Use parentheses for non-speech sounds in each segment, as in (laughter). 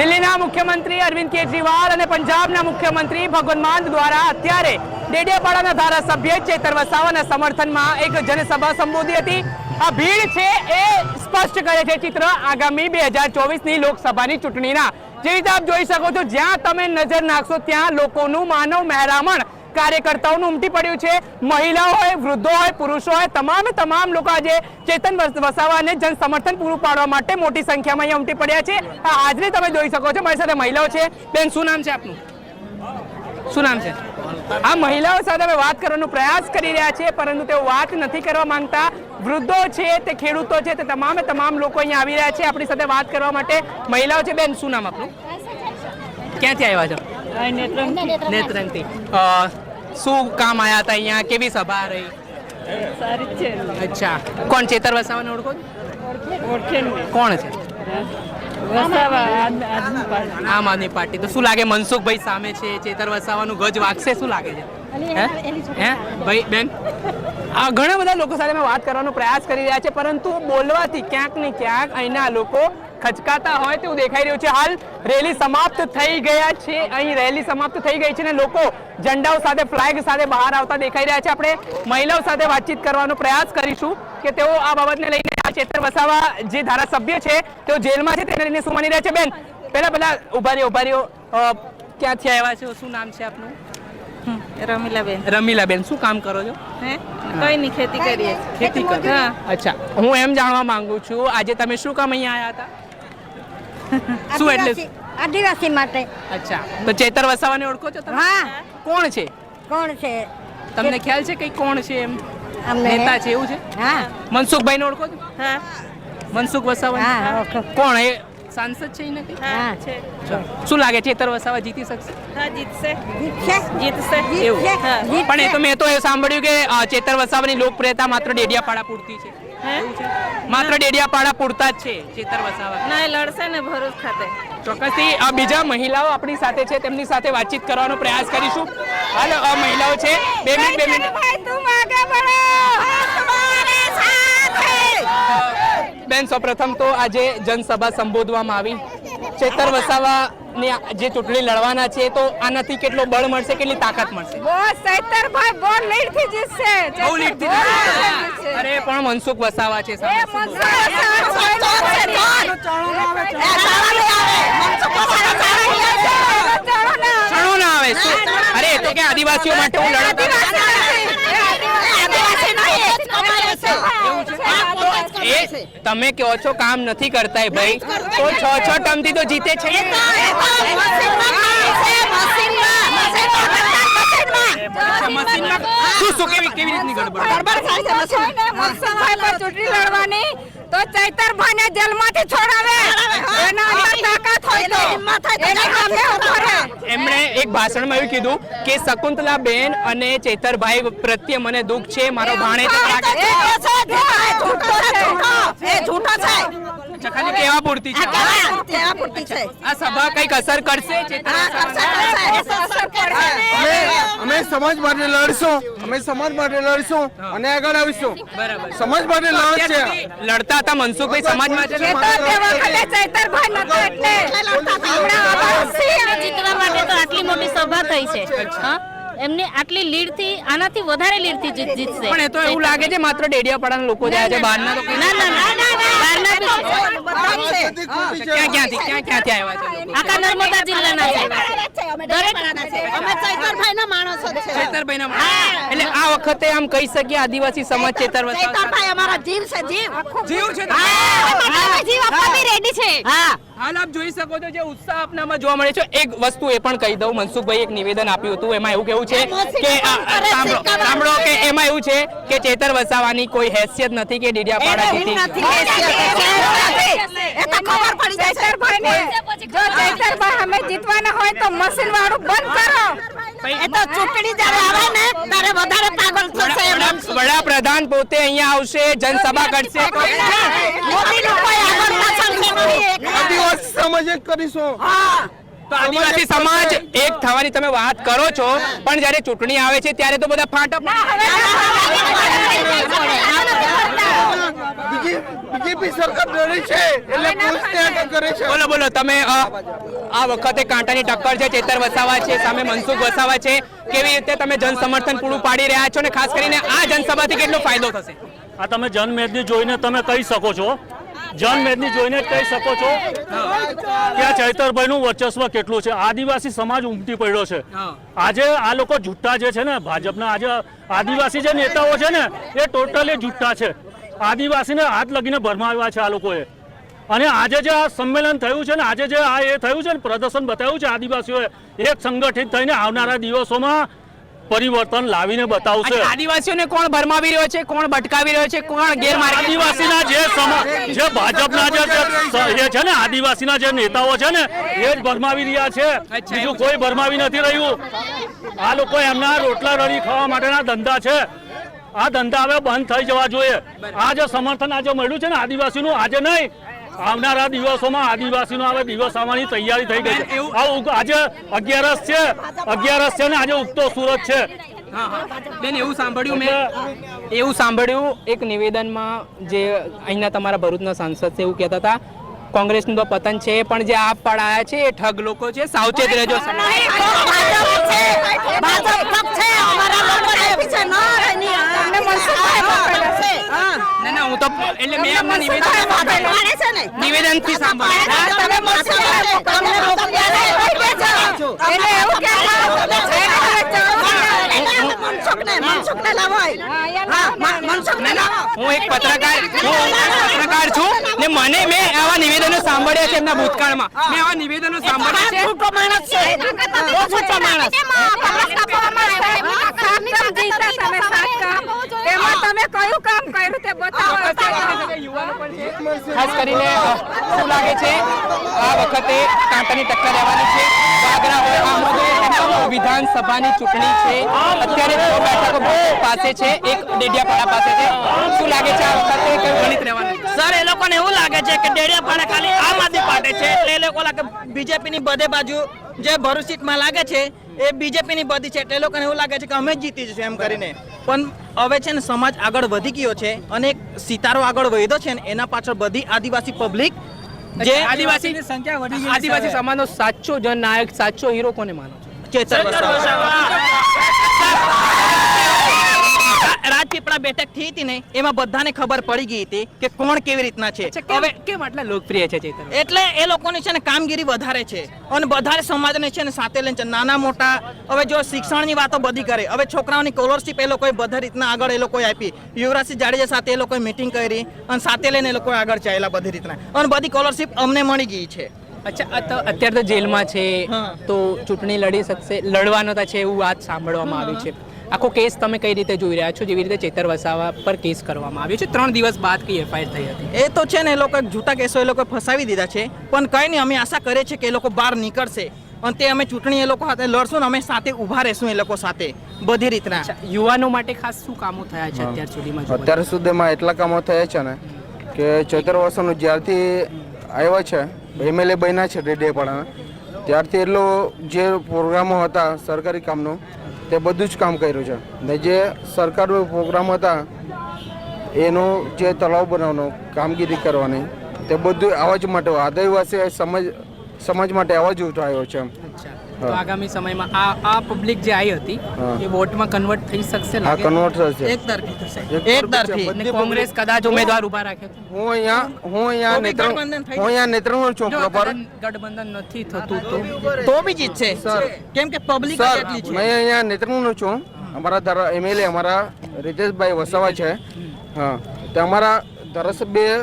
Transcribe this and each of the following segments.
દિલ્હીના મુખ્યમંત્રી અરવિંદ કેજરીવાલ અને પંજાબના મુખ્યમંત્રી ભગવંત માન દ્વારા અત્યારે ડેડિયાપાડાના ધારાસભ્ય ચેતર વસાવાના સમર્થનમાં એક જનસભા સંબોધી હતી. આ ભીડ છે એ સ્પષ્ટ કરે છે ચિત્ર. આગામી બે હજાર ચોવીસની લોકસભાની ચૂંટણીના. જે રીતે આપ જોઈ શકો છો, જ્યાં તમે નજર નાખશો, ત્યાં લોકોનું માનવ મહેરામણ કાર્યકર્તાઓનું ઉમટી પડ્યું છે. મહિલાઓ હોય વૃદ્ધો હોય પુરુષો હોય તમામે તમામ લોકો આજે ચેતન વસ- વસાવાને જન સમર્થન પૂરું પાડવા માટે મોટી સંખ્યામાં અહીંયા ઉમટી પડ્યા છે. આજે હાજરી તમે જોઈ શકો છો મારી સાથે મહિલાઓ છે. બેન શું નામ છે આપનું? શું નામ છે? આ મહિલાઓ સાથે અમે વાત કરવાનો પ્રયાસ કરી રહ્યા છીએ પરંતુ તેઓ વાત નથી કરવા માંગતા. વૃદ્ધો છે તે ખેડૂતો છે તે તમામે તમામ લોકો અહીંયા આવી રહ્યા છે. આપણી સાથે વાત કરવા માટે મહિલાઓ છે. બેન શું નામ આપનું? ક્યાંથી આવ્યા છો? નેત્રંગથી. શું કામ આયા હતા અહીંયા? કેવી સભા રહી? સારી છે. અચ્છા. કોણ ચેતર વસાવાને ઓળખો ઓળખે કોણ છે. આમ આદમી પાર્ટી. તો શું લાગે મનસુખભાઈ સામે છે? ચેતર વસાવાનું ગજ વાગશે? શું લાગે છે? હે? હે? ભાઈ બેન? આ ઘણા બધા લોકો સાથે મેં વાત કરવાનો પ્રયાસ કરી રહ્યા છે પરંતુ બોલવાથી ક્યાંક ને ક્યાંક અહીંના લોકો ખચકાતા હોય તેવું દેખાઈ રહ્યું છે. હાલ રેલી સમાપ્ત થઈ ગયા છે. અહીં રેલી સમાપ્ત થઈ ગઈ છે ને લોકો ઝંડાઓ સાથે ફ્લેગ સાથે બહાર આવતા દેખાઈ રહ્યા છે. આપણે મહિલાઓ સાથે વાતચીત કરવાનો પ્રયાસ કરીશું કે તેઓ આ બાબતને લઈને આ ચેતર વસાવા જે ધારાસભ્ય છે તેઓ જેલમાં છે તેને લઈને શું માની રહ્યા છે? બેન પહેલા પહેલા ઊભા રહ્યો ઊભા રહ્યો ક્યાંથી આવ્યા છો? શું નામ છે આપનું? રમીલાબેન. રમીલાબેન શું કામ કરો છો? હે? કઈ નહીં ખેતી કરીએ ખેતી કરો હા અચ્છા હું એમ જાણવા માંગુ છું આજે તમે શું કામ અહીંયા આવ્યા હતા? (laughs) શું એટલે? આદિવાસી માટે. અચ્છા. તો ચેતર વસાવાને ઓળખો છો તમે? હા. કોણ છે? કોણ છે? તમને ખ્યાલ છે કઈ કોણ છે એમ? નેતા છે એવું છે? હા. મનસુખભાઈ ને ઓળખો છો? હા. મનસુખ વસાવા હા. કોણ? એ સાંસદ છે ઈ નથી હા. છે. શું લાગે ચેતર વસાવા જીતી શકશે? હા જીતશે. જીતશે? જીતશે. એવું. પણ એ તો મેં તો એ સાંભળ્યું કે ચેતર વસાવાની લોકપ્રિયતા માત્ર ડેડિયાપાડા પૂરતી છે. માત્ર ડેડિયાપાડા પૂરતા જ છે ચેતર વસાવા. ના એ લડશે ને ભરૂચ ખાતે. ચોક્કસથી આ બીજા મહિલાઓ આપણી સાથે છે તેમની સાથે વાતચીત કરવાનો પ્રયાસ કરીશું. હાલો આ મહિલાઓ છે. બે મિનિટ બે મિનિટ. બેન સૌપ્રથમ તો આજે જનસભા સંબોધવામાં આવી. ચેતર વસાવાની આ જે ચૂંટણી લડવાના છે તો આનાથી કેટલો બળ મળશે કેટલી તાકાત મળશે? સૈતર ભાઈ બહુ લીડથી જીતશે. બહુ લીડથી અરે પણ મનસુખ વસાવા છે? અરે તો કે આદિવાસીઓ માટે હું લડત એ તમે કહો છો કામ નથી કરતા એ ભાઈ તો છ છ ટર્મથી તો જીતે છે શું શું કેવી કેવી રીતની ગડબડ ચૂંટણી લડવાની તો ચૈતરભાઈ ને જેલમાંથી છોડાવે એના અંદર તાકાત હોય તો હિંમત એમણે એક ભાષણમાં એવું કીધું કે શકુંતલા બેન અને ચેતરભાઈ પ્રત્યે મને દુઃખ છે મારો ભાણે ખાલી કેવા પૂરતી છે? આ સભા કંઈક અસર કરશે? સમાજ માટે લડશું અમે સમાજ માટે લડશું અને આગળ આવીશું. સમાજ માટે લડ છે લડતા હતા મનસુખભાઈ સમાજ જીતવા માટે તો આટલી મોટી સભા થઈ છે. હા? એમની આટલી લીડથી આનાથી વધારે લીડથી જીત જીતશે. પણ એ તો એવું લાગે છે માત્ર ડેડિયાપાડાના લોકો જાય છે બહારના ના ના ના. ક્યાં ક્યાંથી ક્યાં ક્યાંથી આવ્યા છે આખા નર્મદા જિલ્લાના છે. દરેક ચેતરભાઈના માણસ. એટલે આ વખતે આમ કહી શકીએ આદિવાસી સમાજ ચેતર વસાવા જીવ છે ને? હા. હાલ આપ જોઈ શકો છો જે ઉત્સાહ આપનામાં જોવા મળે છે. એક વસ્તુ એ પણ કહી દઉં. મનસુખભાઈ એક નિવેદન આપ્યું હતું. એમાં એવું કેવું છે કે સાંભળો કે એમાં એવું છે કે ચેતર વસાવાની કોઈ હેસિયત નથી કે ડીડિયાપાડા જીતી. ચૈતરભાઈને જો ચૈતરભાઈ અમે જીતવાના હોય તો મશીન વાળું બંધ કરો. ચૂંટણી વડાપ્રધાન પોતે અહીંયા આવશે જનસભા કરશે. તો આદિવાસી સમાજ એક કરીશું તો આદિવાસી સમાજ એક થવાની તમે વાત કરો છો પણ જયારે ચૂંટણી આવે છે ત્યારે તો બધા ફાટા બીજેપી સરકાર ડરે છે એટલે કરે છે બોલો બોલો તમે આ વખતે કાંટાની ટક્કર છે ચેતર વસાવા છે સામે મનસુખ વસાવા છે કેવી રીતે તમે જન સમર્થન પૂરું પાડી રહ્યા છો ને ખાસ કરીને આ જનસભાથી કેટલો ફાયદો થશે આ તમે જનમેદની જોઈને તમે કહી શકો છો જનમેદની જોઈને જ કહી શકો છો કે આ ચૈતરભાઈનું વર્ચસ્વ કેટલું છે. આદિવાસી સમાજ ઉમટી પડ્યો છે. આજે આ લોકો જુઠ્ઠા જે છે ને ભાજપના આજે આદિવાસી જે નેતાઓ છે ને એ ટોટલી જુઠ્ઠા છે. આદિવાસીને હાથ લગીને ભરમાવ્યા છે આ લોકોએ. અને આજે જે આ સંમેલન થયું છે ને આજે જે આ એ થયું છે ને પ્રદર્શન બતાવ્યું છે આદિવાસીઓએ એક સંગઠિત થઈને આવનારા દિવસોમાં પરિવર્તન લાવીને બતાવશે. આદિવાસીઓને કોણ ભરમાવી રહ્યો છે કોણ ભટકાવી રહ્યો છે કોણ ગેરમાર્ગ આદિવાસીના જે જે ભાજપના જે છે ને આદિવાસીના જે નેતાઓ છે ને એ જ ભરમાવી રહ્યા છે. બીજું કોઈ ભરમાવી નથી રહ્યું. આ લોકો એમના રોટલા રડી ખાવા માટેના ધંધા છે. આ ધંધા હવે બંધ થઈ જવા જોઈએ. આ જે સમર્થન આજે મળ્યું છે ને આદિવાસીનું આજે નહીં. આવનારા દિવસોમાં આદિવાસીનો આવે દિવસ આવવાની તૈયારી થઈ ગઈ છે. આ આજે અગિયારસ છે. અગિયારસ છે ને આજે ઉગતો સુરત છે. હા, હા. બેન એવું સાંભળ્યું મેં. એવું સાંભળ્યું એક નિવેદનમાં જે અહીંના તમારા ભરૂચના સાંસદ છે એવું કહેતા હતા. કોંગ્રેસનું તો પતન છે પણ જે આપ પડાયા છે એ ઠગ લોકો છે. સાવચેત રહેજો. ના ના હું તો એટલે મેં એમના નિવેદન નિવેદનથી સાંભળ્યું એટલે એવું કહેતા હું એક પત્રકાર પત્રકાર છું ને મને મેં આવા નિવેદનો સાંભળ્યા છે એમના ભૂતકાળમાં મેં આવા નિવેદનો સાંભળ્યા છે એમાં તમે કયું કામ કર્યું તે બતાવો ખાસ કરીને શું લાગે છે? આ વખતે કાંટાની ટક્કર રહેવાની છે. વાગરા વિધાનસભાની ચૂંટણી છે. અત્યારે છ બેઠકો પાસે છે. એક ડેડિયાપાડા પાસે છે. શું લાગે છે આ વખતે કઈ ગણિત રહેવાનું સર, એ લોકોને એવું લાગે છે કે ડેડિયાપાડા ખાલી આમ આદમી પાર્ટી છે. એટલે એ લોકો લાગે બીજેપી ની બધે બાજુ જે ભરૂચ સીટમાં લાગે છે એ બીજેપી ની બધી છે. એટલે લોકોને એવું લાગે છે કે અમે જ જીતી જશું એમ કરીને. પણ હવે છે ને સમાજ આગળ વધી ગયો છે અને એક સિતારો આગળ વધ્યો છે ને એના પાછળ બધી આદિવાસી પબ્લિક જે આદિવાસી આદિવાસી સમાજનો સાચો જનનાયક સાચો હીરો કોને માનો છે? ચેતર વસાવા. રાજપીપળા બેઠક થઈ હતી ને એમાં બધાને ખબર પડી ગઈ હતી કે કોણ કેવી રીતના છે. હવે કેમ આટલા લોકપ્રિય છે ચેતન એટલે એ લોકોની છે ને કામગીરી વધારે છે અને વધારે સમાજને છે ને સાથે લઈને છે. નાના મોટા હવે જો શિક્ષણની વાતો બધી કરે હવે છોકરાઓની સ્કોલરશીપ એ લોકોએ બધા રીતના આગળ એ લોકોએ આપી. યુવરાજસિંહ જાડેજા સાથે એ લોકોએ મિટિંગ કરી અને સાથે લઈને એ લોકો આગળ ચાલ્યા બધી રીતના. અને બધી સ્કોલરશીપ અમને મળી ગઈ છે. અચ્છા તો અત્યારે તો જેલમાં છે તો ચૂંટણી લડી શકશે લડવાનો તો છે એવું વાત સાંભળવામાં આવી છે. આખો કેસ તમે કઈ રીતે જોઈ રહ્યા છો? જેવી રીતે ચેતર વસાવા પર કેસ કરવામાં આવ્યો છે. ત્રણ દિવસ બાદ કઈ એફઆઈઆર થઈ હતી? એ તો છે ને એ લોકો જૂતા કેસો એ લોકો ફસાવી દીધા છે. પણ કંઈ નહીં અમે આશા કરીએ છીએ કે એ લોકો બહાર નીકળશે. અને તે અમે ચૂંટણી એ લોકો સાથે લડશું ને અમે સાથે ઊભા રહેશું એ લોકો સાથે. બધી રીતના. યુવાનો માટે ખાસ શું કામો થયા છે અત્યાર સુધીમાં અત્યાર સુધીમાં એટલા કામો થયા છે ને કે ચૈતર વર્ષોનું જ્યારથી આવ્યા છે એમએલએ બન્યા છે ડેડિયાપાડાના. ત્યારથી એટલો જે પ્રોગ્રામો હતા સરકારી કામનો તે બધું જ કામ કર્યું છે. ને જે સરકારનો પ્રોગ્રામ હતા, એનું જે તળાવ બનાવવાનો, કામગીરી કરવાની, તે બધું આવા જ માટે આદિવાસી સમાજ સમાજ માટે આવા જ ઉઠાવ્યો છે એમ. તો આગામી સમયમાં આ આ પબ્લિક જે આવી હતી એ વોટમાં કન્વર્ટ થઈ શકશે હા કન્વર્ટ થશે. એક તરફી થશે. એક તરફી કોંગ્રેસ કદાચ ઉમેદવાર ઊભા રાખે. હું અહીંયા હું અહીંયા તો નેત્ર હું અહીંયા નેત્રંગ છું જો ગઠબંધન નથી થતું તો? તો બી જીતશે. કેમ કે પબ્લિક સર એટલી છે. મેં અહીંયા નેત્રંગનો છું. અમારા ધારા એમએલએ અમારા રીતેશભાઈ વસાવા છે. હા. તે અમારા ધારાસભ્ય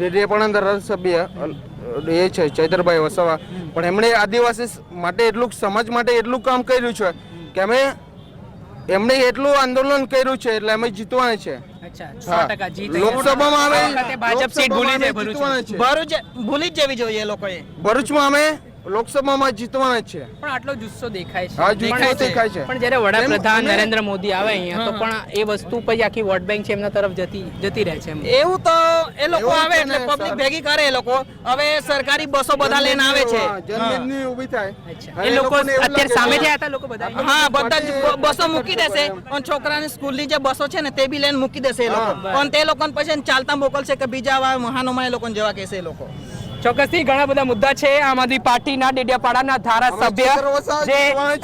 રેડિયાપાડા ધારાસભ્ય એ છે ચૈતરભાઈ વસાવા. પણ એમણે આદિવાસી માટે એટલું સમાજ માટે એટલું કામ કર્યું છે કે અમે એમણે એટલું આંદોલન કર્યું છે એટલે અમે જીતવાના છે. લોકસભામાં અમે ભાજપ સીટ ભૂલી ભરૂચ ભૂલી જ જવી જોઈએ લોકોએ. ભરૂચમાં અમે લોકસભામાં જીતવાના છે. પણ આટલો જુસ્સો દેખાય છે. હા, જુસ્સો દેખાય છે. પણ જ્યારે વડાપ્રધાન નરેન્દ્ર મોદી આવે અહીંયા તો પણ એ વસ્તુ પછી આખી વોટ બેંક છે એમના તરફ જતી જતી રહે છે એવું તો એ લોકો આવે એટલે પબ્લિક ભેગી કરે એ લોકો. હવે સરકારી બસો બધા લઈને આવે છે. જનમેદની ઊભી થાય. એ લોકો અત્યારે સામે થયા હતા લોકો બધા? હા બધા બસો મૂકી દેશે. અને છોકરાની સ્કૂલની જે બસો છે ને તે બી લઈને મૂકી દેશે એ લોકો. પણ તે લોકોને પછી ચાલતા મોકલશે કે બીજા મહાનોમાં એ લોકોને જવા કહેશે એ લોકો. ચોક્કસથી ઘણા બધા મુદ્દા છે. આમ આદમી પાર્ટીના ડેડિયાપાડાના ધારાસભ્ય જે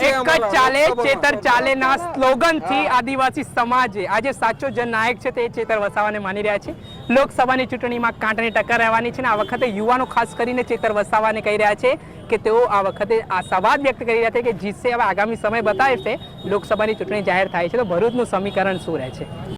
એક જ ચાલે ચેતર ચાલે ના સ્લોગનથી આદિવાસી સમાજે આજે સાચો જનનાયક છે તે ચેતર વસાવાને માની રહ્યા છે. લોકસભાની ચૂંટણીમાં કાંટાની ટક્કર રહેવાની છે ને આ વખતે યુવાનો ખાસ કરીને ચેતર વસાવાને કહી રહ્યા છે કે તેઓ આ વખતે આશાવાદ વ્યક્ત કરી રહ્યા છે કે જીતશે હવે આગામી સમય બતાવશે. લોકસભાની ચૂંટણી જાહેર થાય છે તો ભરૂચનું સમીકરણ શું રહે છે?